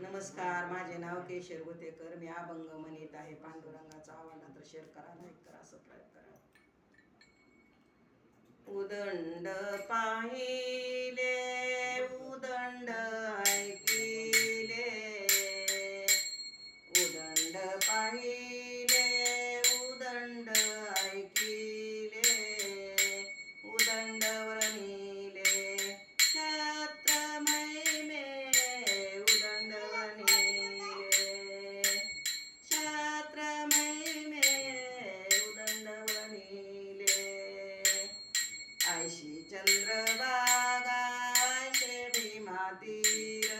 नमस्कार माझे नाव केशर गोतेकर. मी अभंग म्हणत आहे. पांडुरंगाचा आव्हान तर शेअर करा लाईक करा सबस्क्राईब करा. उदंड पाही आयशी चंद्रभागा भीमा तीर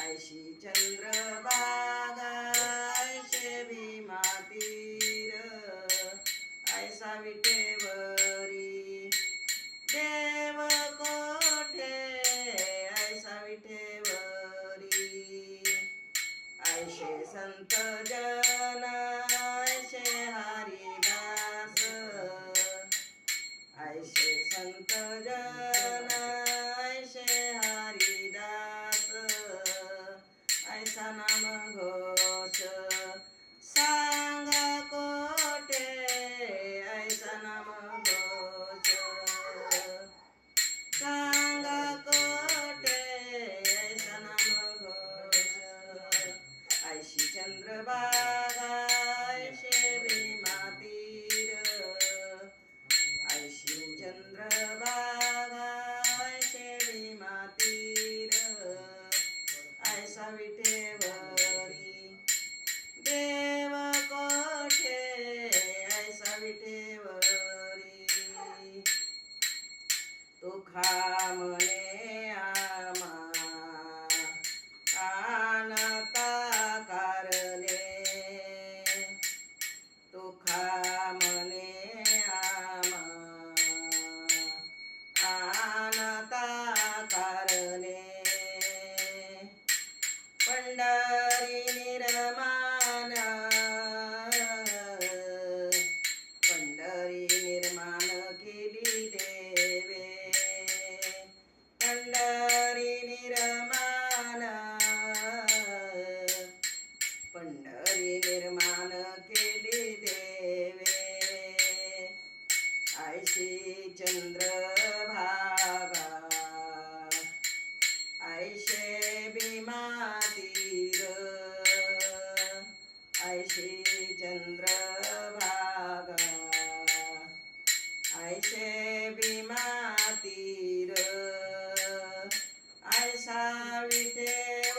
आयशी चंद्रभागा भीमा तीर ऐसा विठेवरी देव कोठे? ऐसा विठेवरी ऐशे संत जन संत जन ऐशे हरिदास. ऐसा नाम घोष. सांग कोटे ऐसा नाम घोष. सांग कोटे ऐसा नाम घोष. ऐशी चंद्रभागा ऐशी चंद्रभागा ऐशे भीमा तीर ऐसा विठेवरी देव कोठे ऐसा विठेवरी तुखा म्हणे आमा आणता कारणे तुखा म्हणे आमा आयशी चंद्रभागा। ऐशे भीमा तीर चंद्र चंद्रभागा। ऐशे भीमा तीर ऐसा विटेवरे